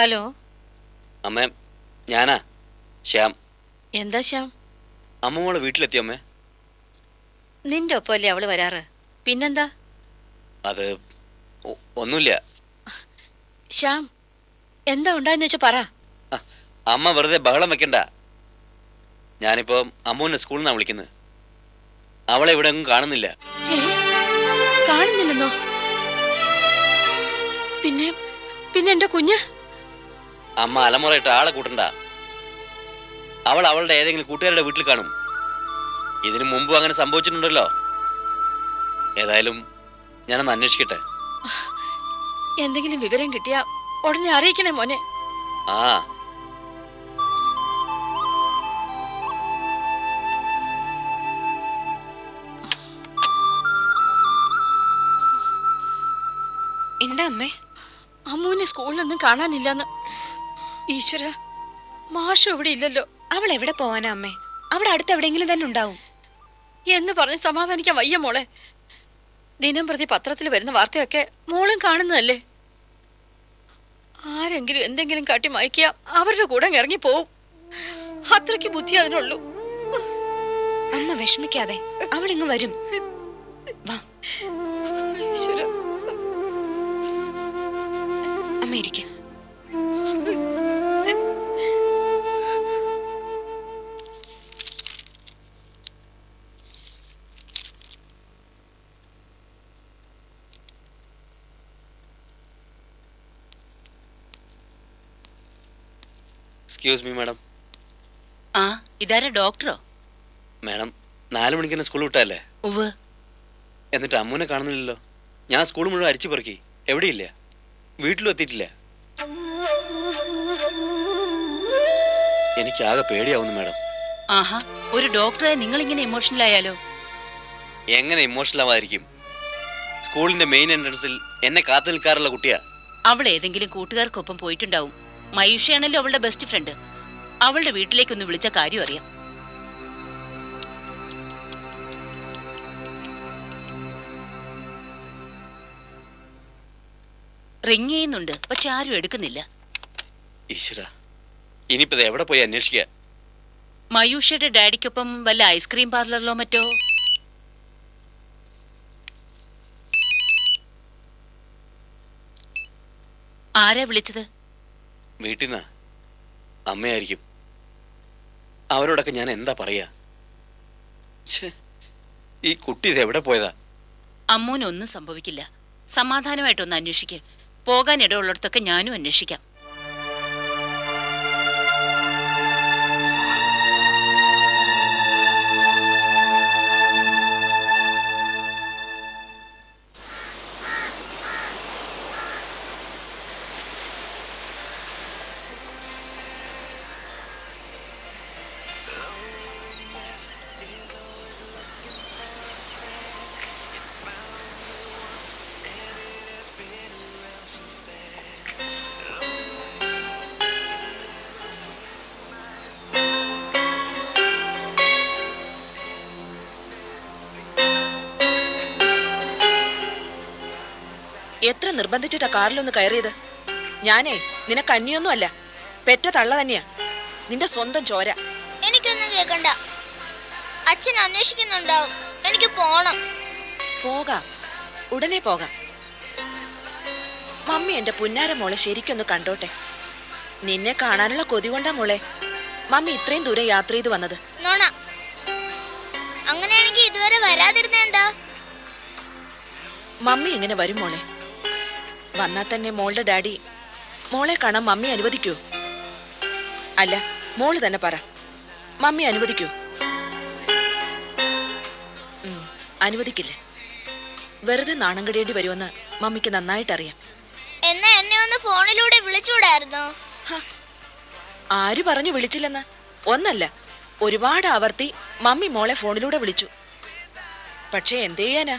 Hello അമ്മേ ഞാനാ? ശ്യാം. എന്താ ശ്യാം? അമ്മ വീട്ടിലെത്തി അമ്മേ? നിന്റെ ഒപ്പമല്ലേ അവൾ വരാറ്? പിന്നെന്താ? അത് ഒ- ഒന്നുമില്ല. ശ്യാം എന്താ ഉണ്ടായെന്ന് വെച്ചാ പറ. ആ, അമ്മ വെറുതെ ബഹളം വെക്കണ്ട. ഞാനിപ്പോ അമ്മുവിനെ സ്കൂളിൽ നിന്നാണ് വിളിക്കുന്നത് അവളെ ഇവിടെ ഒന്നും കാണുന്നില്ല. ഏ? കാണുന്നില്ലെന്നോ? പിന്നെ പിന്നെ എന്റെ കുഞ്ഞ്? അമ്മ അലമുറയിട്ട് ആളെ കൂട്ടണ്ട. അവൾ അവളുടെ ഏതെങ്കിലും കൂട്ടുകാരുടെ വീട്ടിൽ കാണും. ഇതിനു മുമ്പും അങ്ങനെ സംഭവിച്ചിട്ടുണ്ടല്ലോ. ഏതായാലും ഞാനൊന്ന് അന്വേഷിക്കട്ടെ. എന്തെങ്കിലും വിവരം കിട്ടിയാ ഉടനെ അറിയിക്കണേ മോനെ. ആ. എന്താ അമ്മേ? അമ്മുവിനെ സ്കൂളിലൊന്നും കാണാനില്ലെന്ന് ഈശ്വര മാഷ ഇവിടെ ഇല്ലല്ലോ. അവൾ എവിടെ പോവാനാ അമ്മേ? അവിടെ അടുത്ത് എവിടെയെങ്കിലും തന്നെ ഉണ്ടാവും. എന്ന് പറഞ്ഞ് സമാധാനിക്കാൻ വയ്യ മോളെ. ദിനം പ്രതി പത്രത്തിൽ വരുന്ന വാർത്തയൊക്കെ മോളും കാണുന്നതല്ലേ? ആരെങ്കിലും എന്തെങ്കിലും കാട്ടി മയക്കിയ അവരുടെ കൂടെ ഇറങ്ങി പോവും അത്രയ്ക്ക് ബുദ്ധി അതിനുള്ളൂ. അമ്മ വിഷമിക്കാതെ അവളിങ്ങ് വരും. വാ. അമ്മ ഇരിക്കെ. എക്സ്ക്യൂസ് മീ മാഡം ആ ഇതാരാ ഡോക്ടറോ? മാഡം നാല് മണിക്ക് തന്നെ സ്കൂൾ വിട്ടല്ലേ? ഉവ് എന്നിട്ട് അമ്മുനെ കാണുന്നില്ലല്ലോ. ഞാൻ സ്കൂൾ മുഴുവൻ അരിച്ചു പെറുക്കി. എവിടെയില്ല? വീട്ടിലും എത്തിയിട്ടില്ല. എനിക്കാകെ പേടിയാവുന്നു മാഡം ആഹാ ഒരു ഡോക്ടറെ നിങ്ങൾ ഇങ്ങനെ ഇമോഷണൽ ആയാലോ? എങ്ങനെ ഇമോഷണൽ ആവാതിരിക്കും? സ്കൂളിന്റെ മെയിൻ എൻട്രൻസിൽ എന്നെ കാത്തു നിൽക്കാറുള്ള കുട്ടിയാ. അവൾ ഏതെങ്കിലും കൂട്ടുകാർക്കൊപ്പം പോയിട്ടുണ്ടാവും. മയൂഷയാണല്ലോ അവളുടെ ബെസ്റ്റ് ഫ്രണ്ട് അവളുടെ വീട്ടിലേക്കൊന്ന് വിളിച്ച കാര്യം അറിയാം. റിങ് ചെയ്യുന്നുണ്ട് പക്ഷെ ആരും എടുക്കുന്നില്ല. ഈശ്വര ഇനിയിപ്പോ ഇത് എവിടെ പോയി അന്വേഷിക്കുക മയൂഷയുടെ ഡാഡിക്കൊപ്പം വല്ല ഐസ്ക്രീം പാർലറിലോ മറ്റോ? ആരാ വിളിച്ചത്? വീട്ടിൽ നിന്നാ അമ്മയായിരിക്കും. അവരോടൊക്കെ ഞാൻ എന്താ പറയാ? ഈ കുട്ടി ഇത് എവിടെ പോയതാ? അമ്മൂനൊന്നും സംഭവിക്കില്ല. സമാധാനമായിട്ടൊന്ന് അന്വേഷിക്ക്. പോകാൻ ഇടമുള്ളിടത്തൊക്കെ ഞാനും അന്വേഷിക്കാം. എത്ര നിർബന്ധിച്ചിട്ടാ കാറിലൊന്ന് കയറിയത്. ഞാനേ നിനക്ക് അന്യൊന്നും അല്ല പെറ്റ തള്ള തന്നെയാ. നിന്റെ സ്വന്തം ചോര. എനിക്കൊന്നും കേക്കണ്ട. അച്ഛൻ അന്വേഷിക്കുന്നുണ്ടാവും. എനിക്ക് പോണം. പോകാം. ഉടനെ പോകാം. മമ്മി എന്റെ പുന്നാര മോളെ ശരിക്കൊന്ന് കണ്ടോട്ടെ. നിന്നെ കാണാനുള്ള കൊതി കൊണ്ടാ മോളെ. മമ്മി ഇത്രയും ദൂരം യാത്ര ചെയ്ത് വന്നത്. നോണ അങ്ങനെയാണെങ്കിൽ ഇതുവരെ വരാതിരുന്ന എന്താ മമ്മി എങ്ങനെ വരും മോളെ. വന്നാൽ തന്നെ മോളുടെ ഡാഡി. മോളെ കാണാൻ മമ്മി അനുവദിക്കൂ. അല്ല മോൾ തന്നെ പറ. മമ്മി അനുവദിക്കൂ. അനുവദിക്കില്ല. വെറുതെ നാണം കടിയേണ്ടി വരുമെന്ന് മമ്മിക്ക് നന്നായിട്ടറിയാം. എന്നാ എന്നെ ഒന്ന് ഫോണിലൂടെ വിളിച്ചൂടായിരുന്നോ ആര് പറഞ്ഞു വിളിച്ചില്ലെന്ന്? ഒന്നല്ല ഒരുപാട് ആവർത്തി മമ്മി മോളെ ഫോണിലൂടെ വിളിച്ചു. പക്ഷേ എന്ത് ചെയ്യാനാ?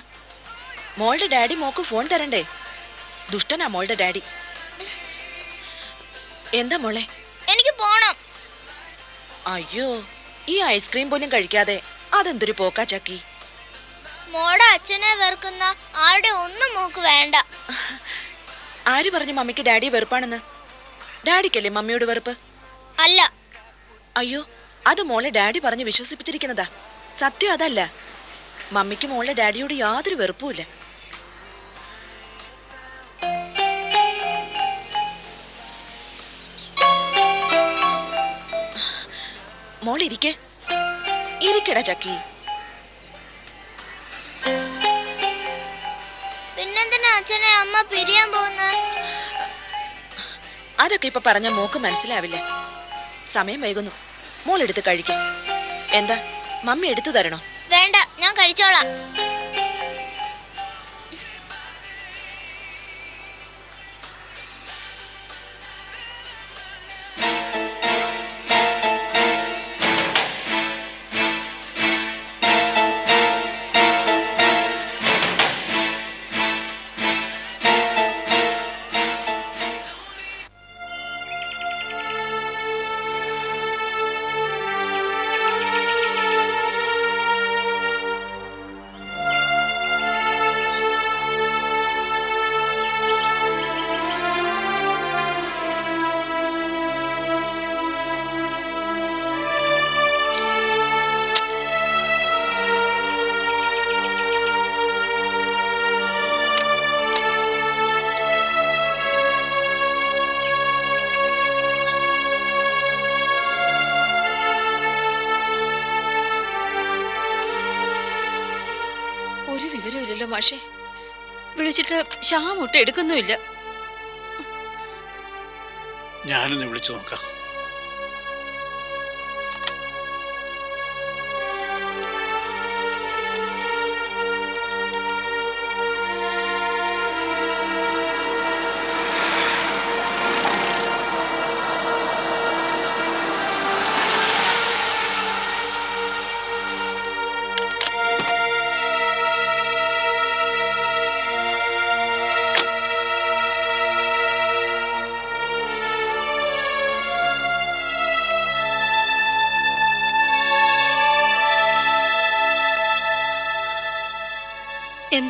മോളുടെ ഡാഡി മോക്ക് ഫോൺ തരണ്ടേ? ദുഷ്ടനാ മോളുടെ ഡാഡി. എന്താ മോളെ? എനിക്ക് പോണം. അയ്യോ ഈ ഐസ്ക്രീം പോലും കഴിക്കാതെ അതെന്തൊരു പോക്കാ ചക്കി. മോടെ അച്ഛനെ വെറുക്കുന്ന ആരുടെ ഒന്നും മോക്ക് വേണ്ട. ആര് പറഞ്ഞു മമ്മിക്ക് ഡാഡി വെറുപ്പാണെന്ന്? ഡാഡിക്കല്ലേ മമ്മിയോട് വെറുപ്പ്? അല്ല. അയ്യോ അത് മോളെ ഡാഡി പറഞ്ഞ് വിശ്വസിപ്പിച്ചിരിക്കുന്നതാ. സത്യം അതല്ല. മമ്മിക്ക് മോളെ ഡാഡിയോട് യാതൊരു വെറുപ്പുമില്ല മോൾ ഇരിക്കെ. ഇരിക്കടാ ചക്കി. പിന്നെന്തിനാ അച്ഛനെ അമ്മ പിരിയാൻ പോകുന്ന? അതൊക്കെ ഇപ്പൊ പറഞ്ഞ മോക്ക് മനസ്സിലാവില്ല. സമയം വൈകുന്നു. മോൾ എടുത്ത് കഴിക്കും. എന്താ? മമ്മി എടുത്തു തരണോ? വേണ്ട ഞാൻ കഴിച്ചോളാം. വിവരമില്ലല്ലോ മാഷെ. വിളിച്ചിട്ട് ശ്യാമൊട്ട് എടുക്കുന്നുമില്ല. ഞാനൊന്ന് വിളിച്ചു നോക്കാം.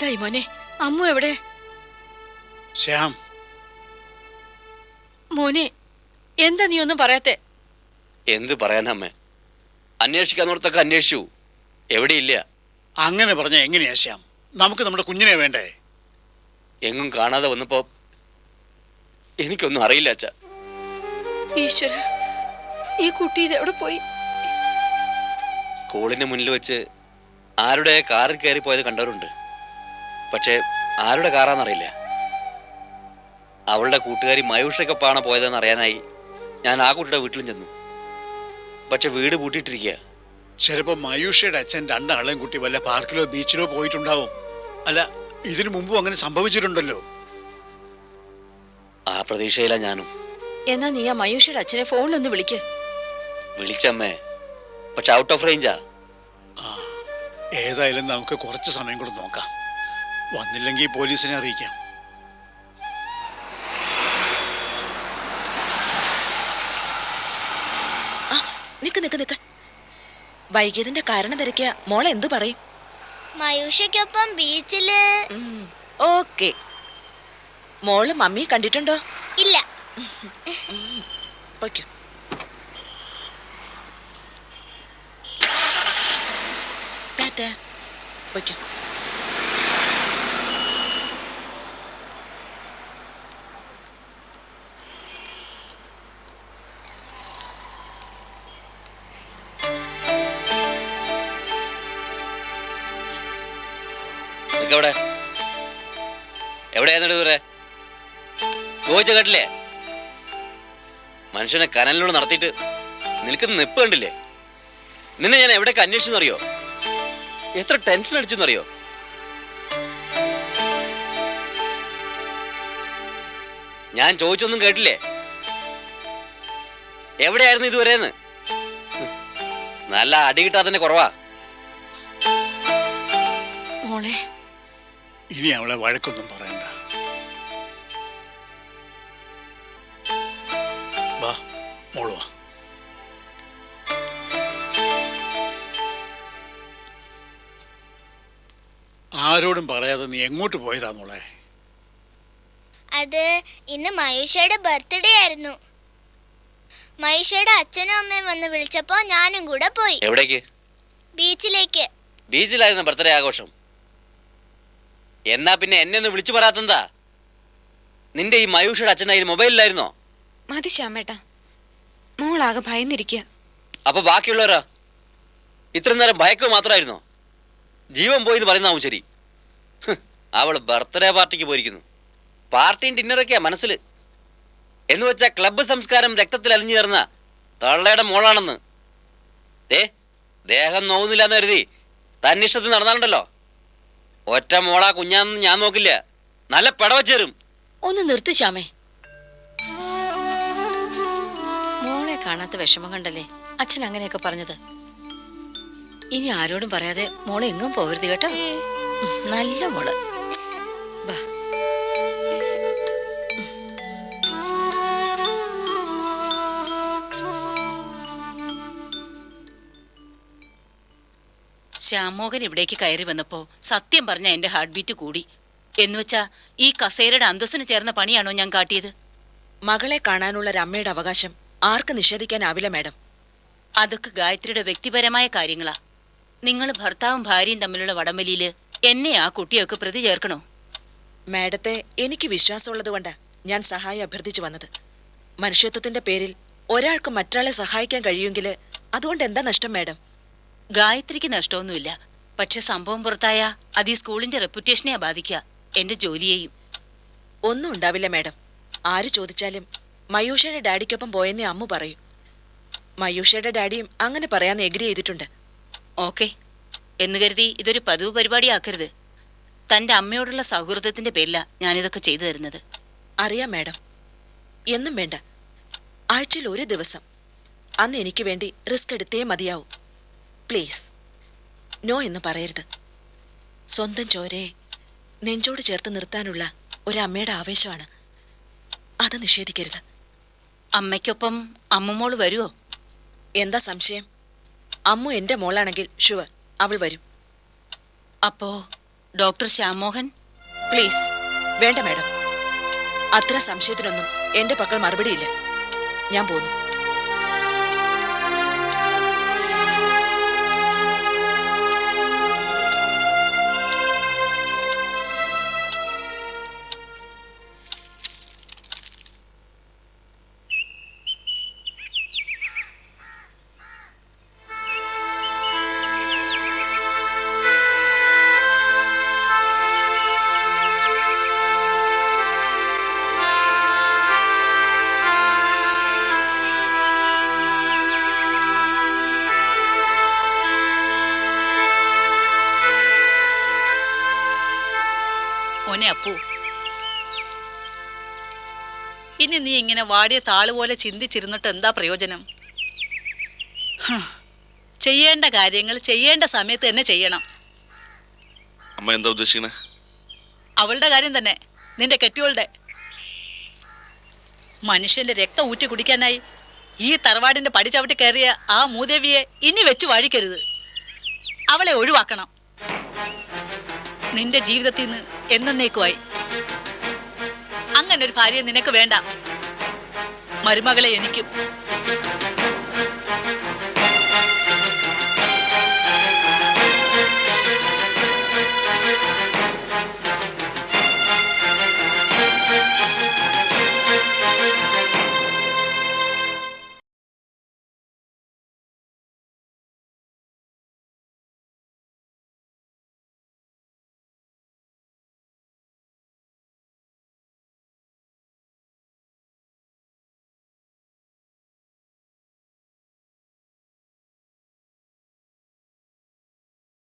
എന്തായി മോനെ? അമ്മു എവിടെ? ശ്യാം. മോനെ എന്താ നീ ഒന്നും പറയാത്തെ? എന്ത് പറയാനമ്മേ അന്വേഷിക്കാന്നോടത്തൊക്കെ അന്വേഷിച്ചു. എവിടെയില്ല? അങ്ങനെ പറഞ്ഞ എങ്ങനെയാ ശ്യാം? നമുക്ക് നമ്മുടെ കുഞ്ഞിനെ വേണ്ടേ? എങ്ങും കാണാതെ വന്നപ്പോ എനിക്കൊന്നും അറിയില്ല അച്ഛ. ഈശ്വര ഈ കുട്ടി ഇതെവിടെ പോയി? സ്കൂളിന്റെ മുന്നിൽ വെച്ച് ആരുടെ കാറിൽ കയറി പോയത് കണ്ടവരുണ്ട്. പക്ഷേ ആരുടെ കാറാന്നറിയില്ല. അവളുടെ കൂട്ടുകാരി മയൂഷക്കൊപ്പാണ് പോയതെന്ന് അറിയാനായി ഞാൻ ആ കുട്ടിയുടെ വീട്ടിലും ചെന്നു. പക്ഷെ വീട് പൂട്ടിയിട്ടിരിക്കുക ചിലപ്പോ മയൂഷയുടെ അച്ഛൻ രണ്ടാളെയും കുട്ടി വല്ല പാർക്കിലോ ബീച്ചിലോ പോയിട്ടുണ്ടാവും. അല്ല ഇതിനു മുമ്പും അങ്ങനെ സംഭവിച്ചിട്ടുണ്ടല്ലോ. ആ പ്രതീക്ഷയില്ല ഞാനും. എന്നാ നീ ആ മയൂഷയുടെ അച്ഛനെ ഫോണിലൊന്ന് വിളിക്ക്. വിളിച്ചമ്മേ പക്ഷെ ഔട്ട് ഓഫ് റേഞ്ചാ ഏതായാലും നമുക്ക് കുറച്ച് സമയം കൂടെ നോക്കാം. വന്നില്ലെങ്കിൽ പോലീസിനെ അറിയിക്കാം. നിക്ക് നിക്ക് നിക്ക്. വൈകിയതിന്റെ കാരണം തിരക്കിയ മോളെ എന്തു പറയും? മയൂഷയ്ക്കൊപ്പം ബീച്ചിൽ. ഓക്കെ. മോൾ മമ്മി കണ്ടിട്ടുണ്ടോ? ഇല്ല. പൊയ്ക്കോ. ടാറ്റാ പൊയ്ക്കോ. എവിടെ എവിടെയായിരുന്നു ഇതുവരെ ചോദിച്ച കേട്ടില്ലേ? മനുഷ്യനെ കനലിനോട് നടത്തിയിട്ട് നിൽക്കുന്ന നിപ്പ് കണ്ടില്ലേ? നിന്നെ ഞാൻ എവിടെയൊക്കെ അന്വേഷിച്ചെന്നറിയോ എത്ര ടെൻഷൻ അടിച്ചെന്നറിയോ ഞാൻ ചോദിച്ചൊന്നും കേട്ടില്ലേ? എവിടെയായിരുന്നു ഇതുവരെന്ന് നല്ല അടി കിട്ടാതെ കുറവാ. മോളെ ഇനി അവളെ വഴക്കൊന്നും പറയണ്ട. വാ മോൾ വാ. ആരോടും പറയാതെ നീ എങ്ങോട്ട് പോയതാ മോളെ? അത് ഇന്ന് മയൂഷയുടെ ബർത്ത്ഡേ ആയിരുന്നു. മയൂഷയുടെ അച്ഛനും അമ്മയും വന്ന് വിളിച്ചപ്പോ ഞാനും കൂടെ പോയി. എവിടേക്ക്? ബീച്ചിലേക്ക്. ബീച്ചിലായിരുന്നു ബർത്ത്ഡേ ആഘോഷം. എന്നാ പിന്നെ എന്നെ ഒന്ന് വിളിച്ചു പറയാത്തെന്താ നിന്റെ ഈ മയൂഷയുടെ അച്ഛനായി മൊബൈലിലായിരുന്നോ മതി ശ്യാമേട്ടാ. മോളാകെ ഭയന്നിരിക്കുക അപ്പൊ ബാക്കിയുള്ളവരാ? ഇത്ര നേരം ഭയക്കുക മാത്രമായിരുന്നോ? ജീവൻ പോയി എന്ന് പറയുന്നാവും ശരി. അവൾ ബർത്ത്ഡേ പാർട്ടിക്ക് പോയിരിക്കുന്നു. പാർട്ടിയും ഡിന്നറൊക്കെയാ മനസ്സിൽ എന്ന് വെച്ചാൽ ക്ലബ്ബ് സംസ്കാരം രക്തത്തിൽ അലിഞ്ഞു ചേർന്ന തള്ളയുടെ മോളാണെന്ന്. ഏ ദേഹം നോവുന്നില്ല എന്ന് കരുതി. തന്നിഷ്ടത്തിൽ നടന്നാലുണ്ടല്ലോ. ഒറ്റ മോളാ കുഞ്ഞാന്ന് ഞാൻ നോക്കില്ല. നല്ല പടവച്ചേരും. ഒന്ന് നിർത്തി ശ്യാമേ. മോളെ കാണാത്ത വിഷമം കണ്ടല്ലേ? അച്ഛൻ അങ്ങനെയൊക്കെ പറഞ്ഞത്. ഇനി ആരോടും പറയാതെ മോളെ എങ്ങും പോകരുത് കേട്ടോ. നല്ല മോൾ. ബാ. ശ്യാമോഹൻ ഇവിടേക്ക് കയറി വന്നപ്പോ സത്യം പറഞ്ഞ എന്റെ ഹാർട്ട് ബീറ്റ് കൂടി. എന്നുവെച്ചാ ഈ കസേരയുടെ അന്തസ്സിന് ചേർന്ന പണിയാണോ ഞാൻ കാട്ടിയത്? മകളെ കാണാനുള്ള രമ്മയുടെ അവകാശം ആർക്ക് നിഷേധിക്കാനാവില്ല മാഡം. അതൊക്കെ ഗായത്രിയുടെ വ്യക്തിപരമായ കാര്യങ്ങളാ. നിങ്ങൾ ഭർത്താവും ഭാര്യയും തമ്മിലുള്ള വടംവലിയിൽ എന്നെ ആ കുട്ടിയൊക്കെ പ്രതി ചേർക്കണോ? മാഡത്തെ എനിക്ക് വിശ്വാസമുള്ളതുകൊണ്ടാ ഞാൻ സഹായം അഭ്യർത്ഥിച്ചു വന്നത്. മനുഷ്യത്വത്തിന്റെ പേരിൽ ഒരാൾക്ക് മറ്റൊരാളെ സഹായിക്കാൻ കഴിയുമെങ്കിൽ അതുകൊണ്ട് എന്താ നഷ്ടം മാഡം? ഗായത്രിക്ക് നഷ്ടമൊന്നുമില്ല. പക്ഷെ സംഭവം പുറത്തായ അത് ഈ സ്കൂളിന്റെ റെപ്യൂട്ടേഷനെയാ ബാധിക്കുക. എന്റെ ജോലിയെയും. ഒന്നും ഉണ്ടാവില്ല മാഡം. ആര് ചോദിച്ചാലും മയൂഷയുടെ ഡാഡിക്കൊപ്പം പോയെന്നേ അമ്മു പറയൂ. മയൂഷയുടെ ഡാഡിയും അങ്ങനെ പറയാന്ന് എഗ്രി ചെയ്തിട്ടുണ്ട്. ഓക്കെ. എന്ന് കരുതി ഇതൊരു പതിവ് പരിപാടിയാക്കരുത്. തന്റെ അമ്മയോടുള്ള സൗഹൃദത്തിന്റെ പേരിലാ ഞാനിതൊക്കെ ചെയ്തു തരുന്നത്. അറിയാം മാഡം. എന്നും വേണ്ട. ആഴ്ചയിൽ ഒരു ദിവസം. അന്ന് എനിക്ക് വേണ്ടി റിസ്ക് എടുത്തേ മതിയാവൂ. പ്ലീസ്. നോ എന്ന് പറയരുത്. സ്വന്തം ചോരയെ നെഞ്ചോട് ചേർത്ത് നിർത്താനുള്ള ഒരമ്മയുടെ ആവേശമാണ്. അത് നിഷേധിക്കരുത്. അമ്മയ്ക്കൊപ്പം അമ്മുമോൾ വരുമോ എന്താ സംശയം? അമ്മു എന്റെ മോളാണെങ്കിൽ ഷുവർ അവൾ വരും. അപ്പോ ഡോക്ടർ ശ്യാമോഹൻ പ്ലീസ് വേണ്ട മാഡം. അത്ര സംശയത്തിനൊന്നും എന്റെ പക്കൽ മറുപടിയില്ല. ഞാൻ പോന്നു. മോനെ അപ്പു. ഇനി നീ ഇങ്ങനെ വാടിയ താൾ പോലെ ചിന്തിച്ചിരുന്നിട്ട് എന്താ പ്രയോജനം? ചെയ്യേണ്ട കാര്യങ്ങൾ ചെയ്യേണ്ട സമയത്ത് തന്നെ ചെയ്യണം. അമ്മ എന്താ ഉദ്ദേശിക്കണേ? അവളുടെ കാര്യം തന്നെ നിന്റെ കെട്ടിയോളുടെ. മനുഷ്യന്റെ രക്തം ഊറ്റി കുടിക്കാനായി ഈ തറവാടിന്റെ പടിച്ചവിട്ടി കയറിയ ആ മൂദേവിയെ ഇനി വെച്ച് വാഴിക്കരുത്. അവളെ ഒഴിവാക്കണം. നിന്റെ ജീവിതത്തിൽ നിന്ന് എന്നേക്കുമായി അങ്ങനെ ഒരു ഭാര്യ നിനക്ക് വേണ്ട. മരുമകളെ എനിക്കും.